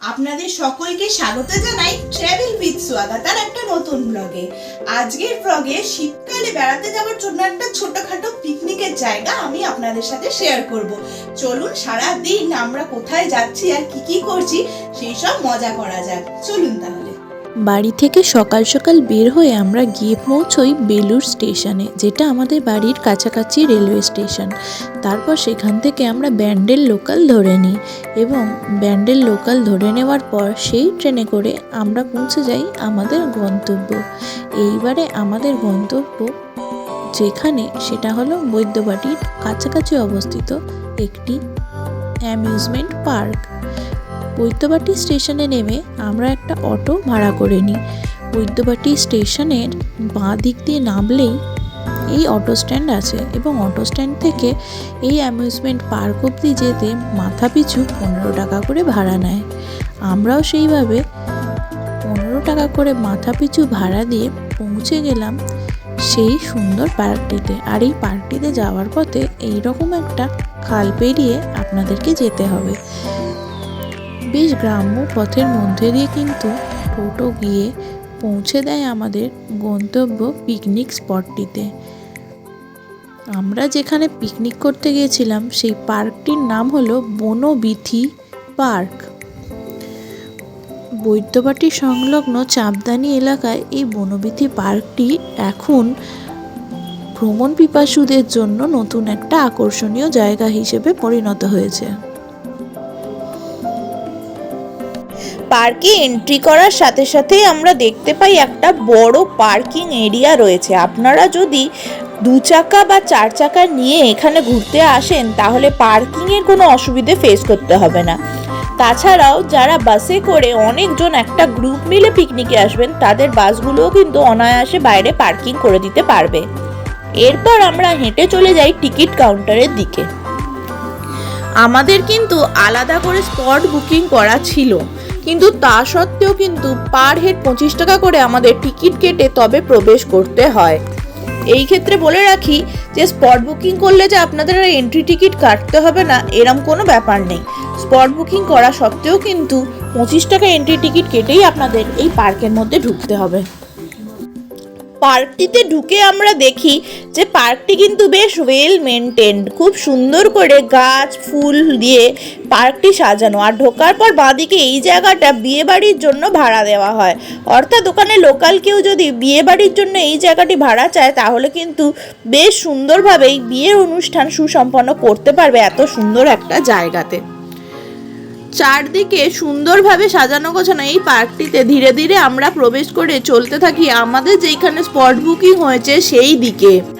আপনাদের সকলকে স্বাগত জানাই ট্রাভেল উইথ সুয়াগাতার একটা নতুন ব্লগে আজকের ব্লগে শীতকালে বেড়াতে যাওয়ার জন্য একটা ছোটখাটো পিকনিকের জায়গা আমি আপনাদের সাথে শেয়ার করব। চলুন সারা দিন আমরা কোথায় যাচ্ছি আর কি কি করছি, সেই সব মজা করা যাক। চলুন তাহলে। বাড়ি থেকে সকাল সকাল বের হয়ে আমরা গিয়ে পৌঁছই বেলুর স্টেশনে, যেটা আমাদের বাড়ির কাছাকাছি রেলওয়ে স্টেশন তারপর সেখান থেকে আমরা ব্যান্ডেল লোকাল ধরে নিই। এবং ব্যান্ডেল লোকাল ধরে নেওয়ার পর সেই ট্রেনে করে আমরা পৌঁছে যাই আমাদের গন্তব্য। এইবারে আমাদের গন্তব্য যেখানে সেটা হলো বৈদ্যবাটির কাছাকাছি অবস্থিত একটি অ্যামিউজমেন্ট পার্ক। বৈদ্যবাটি স্টেশনে নেমে আমরা একটা অটো ভাড়া করে নিই। বৈদ্যবাটি স্টেশনের বাঁ দিক দিয়ে নামলেই এই অটো স্ট্যান্ড আছে এবং অটো স্ট্যান্ড থেকে এই অ্যামিউজমেন্ট পার্ক অবধি যেতে মাথা পিছু পনেরো টাকা করে ভাড়া নেয়। আমরাও সেইভাবে পনেরো টাকা করে মাথা পিছু ভাড়া দিয়ে পৌঁছে গেলাম সেই সুন্দর পার্কটিতে। আর এই পার্কটিতে যাওয়ার পথে এই রকম একটা খাল পেরিয়ে আপনাদেরকে যেতে হবে। বেশ গ্রাম্য পথের মধ্যে দিয়ে কিন্তু টোটো গিয়ে পৌঁছে দেয় আমাদের গন্তব্য পিকনিক স্পটটিতে আমরা যেখানে পিকনিক করতে গিয়েছিলাম, সেই পার্কটির নাম হলো বনবিথি পার্ক। বৈদ্যবাটি সংলগ্ন চাপদানি এলাকায় এই বনবিথি পার্কটি এখন ভ্রমণ পিপাসুদের জন্য নতুন একটা আকর্ষণীয় জায়গা হিসেবে পরিণত হয়েছে। পার্কে এন্ট্রি করার সাথে সাথেই আমরা দেখতে পাই একটা বড় পার্কিং এরিয়া রয়েছে। আপনারা যদি দু চাকা বা চার চাকা নিয়ে এখানে ঘুরতে আসেন, তাহলে পার্কিংয়ের কোনো অসুবিধে ফেস করতে হবে না। তাছাড়াও যারা বাসে করে অনেকজন একটা গ্রুপ মিলে পিকনিকে আসবেন, তাদের বাসগুলোও কিন্তু অনায়াসে বাইরে পার্কিং করে দিতে পারবে। এরপর আমরা হেঁটে চলে যাই টিকিট কাউন্টারের দিকে। আমাদের কিন্তু আলাদা করে স্পট বুকিং করা ছিল, কিন্তু তা সত্ত্বেও কিন্তু পার হেড পঁচিশ টাকা করে আমাদের টিকিট কেটে তবে প্রবেশ করতে হয়। এই ক্ষেত্রে বলে রাখি যে স্পট বুকিং করলে যে আপনাদের আর এন্ট্রি টিকিট কাটতে হবে না, এরম কোনো ব্যাপার নেই। স্পট বুকিং করা সত্ত্বেও কিন্তু পঁচিশ টাকা এন্ট্রি টিকিট কেটেই আপনাদের এই পার্কের মধ্যে ঢুকতে হবে। পার্কটিতে ঢুকে আমরা দেখি যে পার্কটি কিন্তু বেশ ওয়েল মেনটেন্ড খুব সুন্দর করে গাছ, ফুল দিয়ে পার্কটি সাজানো। আর ঢোকার পর বাঁদিকে এই জায়গাটা বিয়ে বাড়ির জন্য ভাড়া দেওয়া হয়। অর্থাৎ ওখানে লোকাল কেউ যদি বিয়ে বাড়ির জন্য এই জায়গাটি ভাড়া চায়, তাহলে কিন্তু বেশ সুন্দরভাবেই বিয়ের অনুষ্ঠান সুসম্পন্ন করতে পারবে এত সুন্দর একটা জায়গাতে। চারদিকে সুন্দরভাবে সাজানো গোছানো এই পার্কটিতে ধীরে ধীরে আমরা প্রবেশ করে চলতে থাকি। আমাদের যেইখানে স্পট বুকিং হয়েছে, সেই দিকে।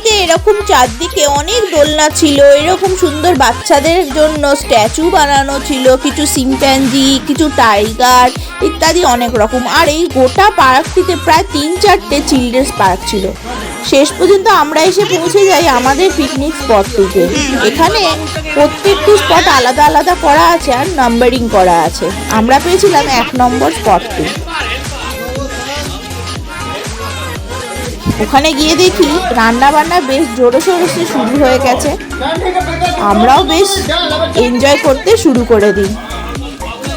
পার্কটিতে এরকম চারদিকে অনেক দোলনা ছিল। এরকম সুন্দর বাচ্চাদের জন্য স্ট্যাচু বানানো ছিল। কিছু সিম্প্যাঞ্জি কিছু টাইগার ইত্যাদি অনেক রকম। আর এই গোটা পার্কটিতে প্রায় তিন চারটে চিলড্রেন্স পার্ক ছিল। শেষ পর্যন্ত আমরা এসে পৌঁছে যাই আমাদের পিকনিক স্পটটিতে এখানে প্রত্যেকটি স্পট আলাদা আলাদা করা আছে আর নাম্বারিং করা আছে। আমরা পেয়েছিলাম এক নম্বর স্পটটি। ওখানে গিয়ে দেখি রান্না বান্না বেশ জোরে সোরে শুরু হয়ে গেছে। আমরাও বেশ এনজয় করতে শুরু করে দিই।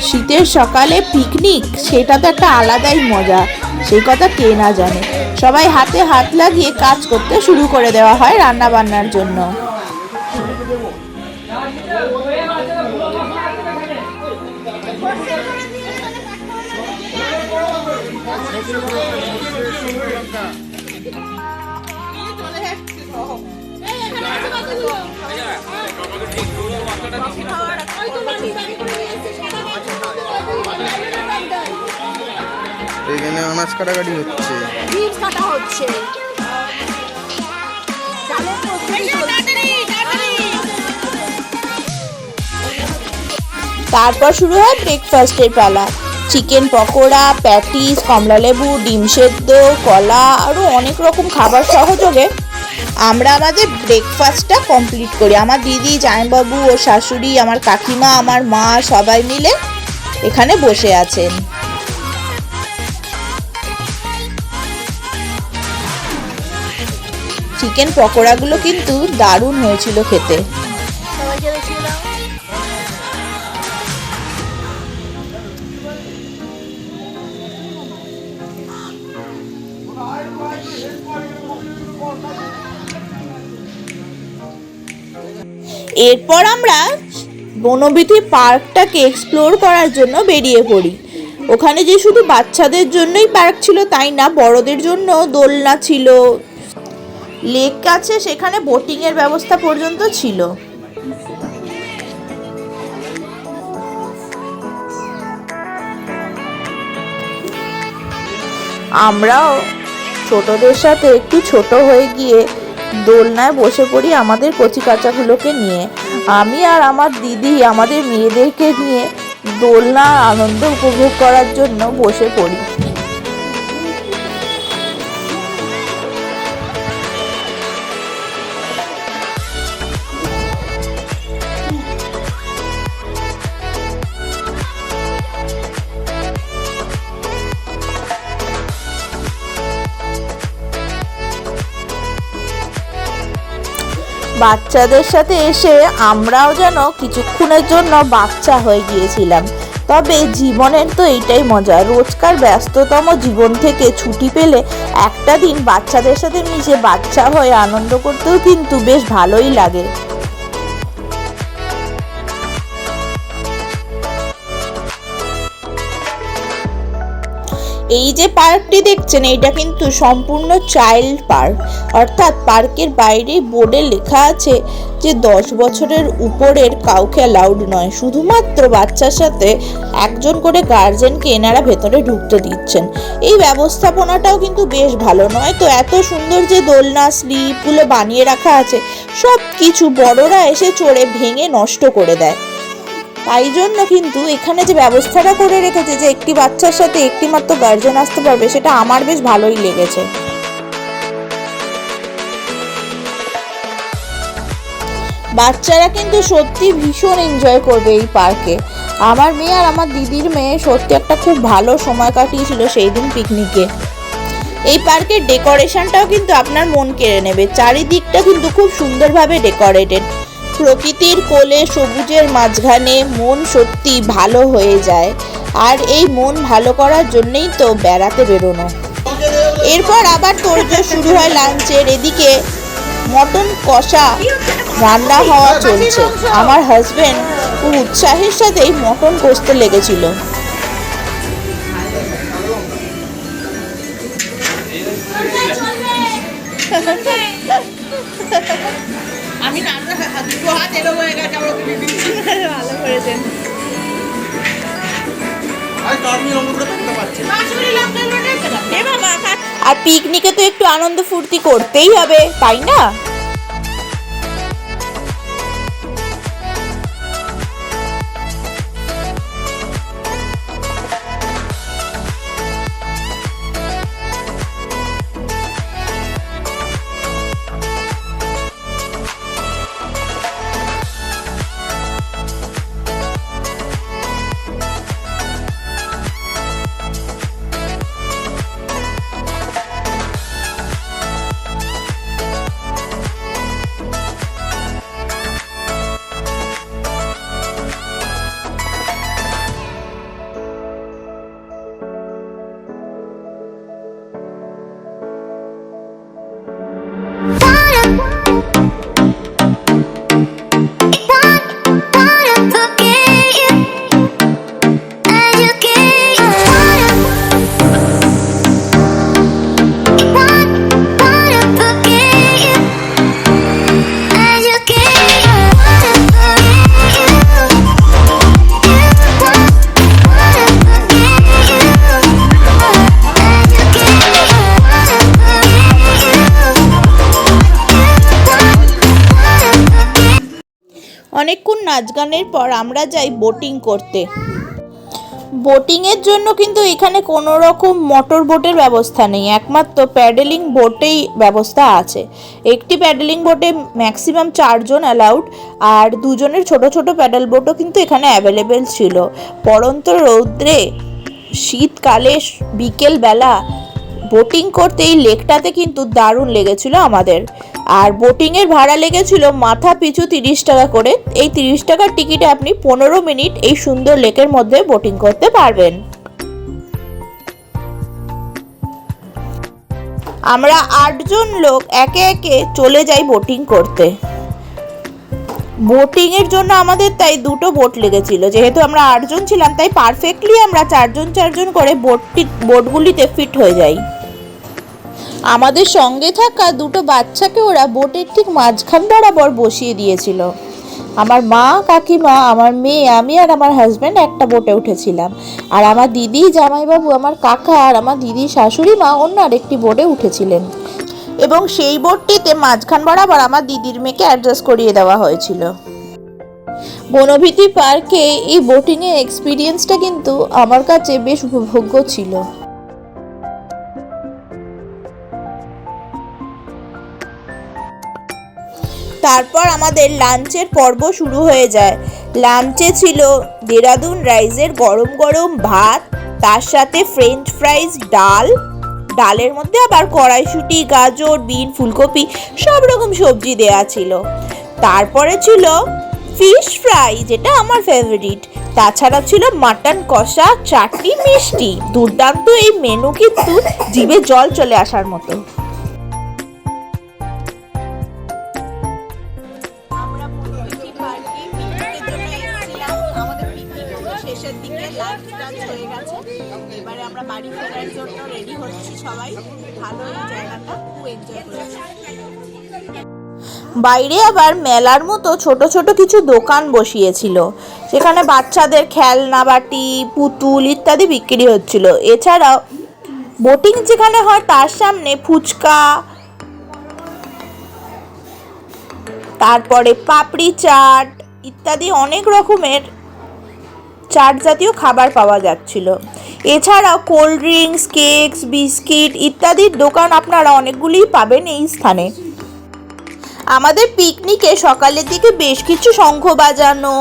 শীতের সকালে পিকনিক সেটা তো একটা আলাদাই মজা। সেই কথা কে না জানে। সবাই হাতে হাত লাগিয়ে কাজ করতে শুরু করে দেওয়া হয় রান্না বান্নার জন্য। এখানে আনাজ কাটাকাটি হচ্ছে। বীজ কাটা। তারপর শুরু হয় ব্রেকফাস্টের পালা চিকেন পকোড়া, প্যাটিস কমলালেবু ডিম সেদ্ধ, কলা আরও অনেক রকম খাবার সহযোগে আমরা আমাদের ব্রেকফাস্টটা কমপ্লিট করি। আমার দিদি, জামাইবাবু ও শাশুড়ি, আমার কাকিমা, আমার মা সবাই মিলে এখানে বসে আছেন। চিকেন পকোড়াগুলো কিন্তু দারুণ হয়েছিল খেতে। এরপর আমরা বনবিথি পার্কটাকে এক্সপ্লোর করার জন্য বেরিয়ে পড়ি। ওখানে যে শুধু বাচ্চাদের জন্যই পার্ক ছিল তাই না, বড়দের জন্য দোলনা ছিল লেক আছে, সেখানে বোটিংয়ের ব্যবস্থা পর্যন্ত ছিল। আমরাও ছোটদের সাথে একটু ছোট হয়ে গিয়ে দোলনায় বসে পড়ি আমাদের কচি কাঁচাগুলোকে নিয়ে। আমি আর আমার দিদি, আমাদের মেয়েদেরকে নিয়ে দোলনার আনন্দ উপভোগ করার জন্য বসে পড়ি। বাচ্চাদের সাথে এসে আমরাও যেন কিছুক্ষণের জন্য বাচ্চা হয়ে গিয়েছিলাম। তবে জীবনের তো এইটাই মজা, রোজকার ব্যস্ততম জীবন থেকে ছুটি পেলে একটা দিন বাচ্চাদের সাথে মিশে বাচ্চা হয়ে আনন্দ করতেও কিন্তু বেশ ভালোই লাগে। এই যে পার্কটি দেখছেন, এইটা কিন্তু সম্পূর্ণ চাইল্ড পার্ক। অর্থাৎ পার্কের বাইরে বোর্ডে লেখা আছে যে, দশ বছরের উপরের কাউকে অ্যালাউড নয়। শুধুমাত্র বাচ্চার সাথে একজন করে গার্জেনকে এনারা ভেতরে ঢুকতে দিচ্ছেন। এই ব্যবস্থাপনাটাও কিন্তু বেশ ভালো। নয় তো এত সুন্দর যে দোলনা, স্লিপগুলো বানিয়ে রাখা আছে সব কিছু বড়রা এসে চড়ে ভেঙে নষ্ট করে দেয়। তাই জন্য কিন্তু এখানে যে ব্যবস্থাটা করে রেখেছে যে একটি বাচ্চার সাথে একটি মাত্র গার্জেন আসতে পারবে, সেটা আমার বেশ ভালোই লেগেছে। বাচ্চারা কিন্তু সত্যি ভীষণ এনজয় করবে এই পার্কে আমার মেয়ে আর আমার দিদির মেয়ে সত্যি একটা খুব ভালো সময় কাটিয়েছিল সেই দিন পিকনিকে এই পার্কের ডেকোরেশনটাও কিন্তু আপনার মন কেড়ে নেবে। চারিদিকটা কিন্তু খুব সুন্দরভাবে ডেকোরেটেড প্রকৃতির কোলে সবুজের মাঝখানে মন সত্যি ভালো হয়ে যায়। আর এই মন ভালো করার জন্যই তো বেড়াতে বেরোনো। এরপর আবার তোড়জোড় শুরু হয় লাঞ্চের। এদিকে মটন কষা রান্না হওয়া চলছে। আমার হাজব্যান্ড খুব উৎসাহের সাথেই মটন কষতে লেগেছিল। ভালো করেছেন। আর পিকনিকে তো একটু আনন্দ ফুর্তি করতেই হবে তাই না? Thought নাচ গানের পর আমরা যাই বোটিং করতে। বোটিংয়ের জন্য কিন্তু এখানে কোনো রকম মোটর বোটের ব্যবস্থা নেই, একমাত্র প্যাডেলিং বোটেই ব্যবস্থা আছে। একটি প্যাডেলিং বোটে ম্যাক্সিমাম চারজন অ্যালাউড আর দুজনের ছোট ছোট প্যাডেল বোটও কিন্তু এখানে অ্যাভেলেবেল ছিল। পরন্ত রৌদ্রে শীতকালে বিকেলবেলা বোটিং করতে এই লেকটাতে কিন্তু দারুণ লেগেছিল আমাদের। আর বোটিংয়ের ভাড়া লেগেছিল মাথা পিছু তিরিশ টাকা করে। এই তিরিশ টাকার টিকিটে আপনি পনেরো মিনিট এই সুন্দর লেকের মধ্যে বোটিং করতে পারবেন। আমরা আটজন লোক একে একে চলে যাই বোটিং করতে। বোটিং এর জন্য আমাদের তাই দুটো বোট লেগেছিল। যেহেতু আমরা আটজন ছিলাম, তাই পারফেক্টলি আমরা চারজন চারজন করে বোটটি বোটগুলিতে ফিট হয়ে যাই। আমাদের সঙ্গে থাকা দুটো বাচ্চাকে ওরা বোটের ঠিক মাঝখান বরাবর বসিয়ে দিয়েছিল। আমার মা, কাকিমা, আমার মেয়ে, আমি আর আমার হাজব্যান্ড একটা বোটে উঠেছিলাম। আর আমার দিদি, জামাইবাবু, আমার কাকা আর আমার দিদির শাশুড়ি মা অন্য আরেকটি বোটে উঠেছিলেন। এবং সেই বোটটিতে মাঝখান বরাবর আমার দিদির মেয়েকে অ্যাডজাস্ট করিয়ে দেওয়া হয়েছিল। বনভীতি পার্কে এই বোটিংয়ের এক্সপিরিয়েন্সটা কিন্তু আমার কাছে বেশ উপভোগ্য ছিল। তারপর আমাদের লাঞ্চের পর্ব শুরু হয়ে যায়। লাঞ্চে ছিল দেরাদুন রাইসের গরম গরম ভাত, তার সাথে ফ্রেঞ্চ ফ্রাইজ ডাল, ডালের মধ্যে আবার কড়াইশুঁটি, গাজর, বিন, ফুলকপি, সব রকম সবজি দেয়া ছিল। তারপরে ছিল ফিশ ফ্রাই যেটা আমার ফেভারিট তাছাড়া ছিল মাটন কষা, চাটনি, মিষ্টি। দুর্দান্ত এই মেনু কিন্তু জিভে জল চলে আসার মতো। শেষের দিকে লাঞ্চ টাঞ্চ হয়ে গেছে। এবারে আমরা বাড়ি ফেরার জন্য রেডি হচ্ছি সবাই। ভালো এই জায়গাটা, খুব এনজয় করেছি। বাইরে আবার মেলার মতো ছোট ছোট কিছু দোকান বসিয়েছিল। সেখানে বাচ্চাদের খেলনা বাটি, পুতুল ইত্যাদি বিক্রি হচ্ছিল। এছাড়াও বোটিং যেখানে হয়, তার সামনে ফুচকা, তারপরে পাপড়ি চাট ইত্যাদি অনেক রকমের চাট জাতীয় খাবার পাওয়া যাচ্ছিল। এছাড়াও কোল্ড ড্রিঙ্কস, কেকস, বিস্কিট ইত্যাদির দোকান আপনারা অনেকগুলিই পাবেন এই স্থানে। আমাদের পিকনিকে সকালের দিকে বেশ কিছু শঙ্খ বাজানো,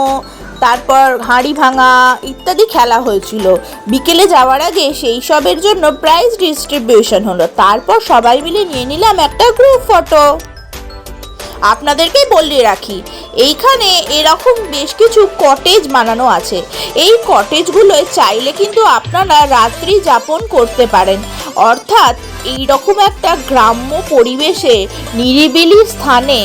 তারপর হাঁড়ি ভাঙা ইত্যাদি খেলা হয়েছিল। বিকেলে যাওয়ার আগে সেই সবের জন্য প্রাইজ ডিস্ট্রিবিউশন হলো। তারপর সবাই মিলে নিয়ে নিলাম একটা গ্রুপ ফটো আপনাদেরকে বলিয়ে রাখি এইখানে এরকম বেশ কিছু কটেজ বানানো আছে। এই কটেজগুলোয় চাইলে কিন্তু আপনারা রাত্রি যাপন করতে পারেন। অর্থাৎ এই রকম একটা গ্রাম্য পরিবেশে নিরিবিলি স্থানে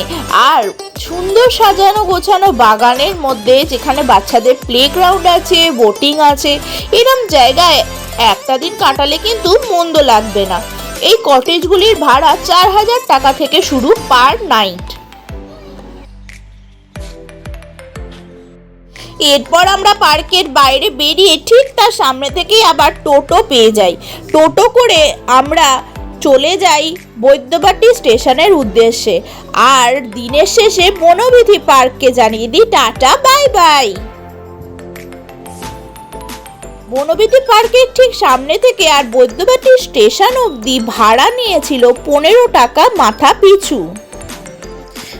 আর সুন্দর সাজানো গোছানো বাগানের মধ্যে যেখানে বাচ্চাদের প্লেগ্রাউন্ড আছে বোটিং আছে, এরম জায়গায় একটা দিন কাটালে কিন্তু মন্দ লাগবে না। এই কটেজগুলির ভাড়া চার হাজার টাকা থেকে শুরু পার নাইট এরপর আমরা পার্কের বাইরে বেরিয়ে ঠিক তার সামনে থেকেই আবার টোটো পেয়ে যাই। টোটো করে আমরা চলে যাই বৈদ্যবাটি স্টেশনের উদ্দেশ্যে। আর দিনের শেষে বনবিধি পার্ককে জানিয়ে দিই টাটা, বাই বাই। বনবিধি পার্কের ঠিক সামনে থেকে আর বৈদ্যবাটি স্টেশন অবধি ভাড়া নিয়েছিল পনেরো টাকা মাথা পিছু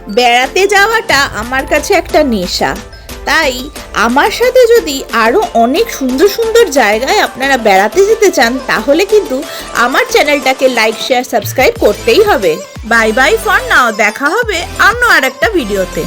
বেড়াতে যাওয়াটা আমার কাছে একটা নেশা। তাই আমার সাথে যদি আরও অনেক সুন্দর সুন্দর জায়গায় আপনারা বেড়াতে যেতে চান, তাহলে কিন্তু আমার চ্যানেলটাকে লাইক শেয়ার সাবস্ক্রাইব করতেই হবে। বাই বাই ফর নাও দেখা হবে অন্য আর একটা ভিডিওতে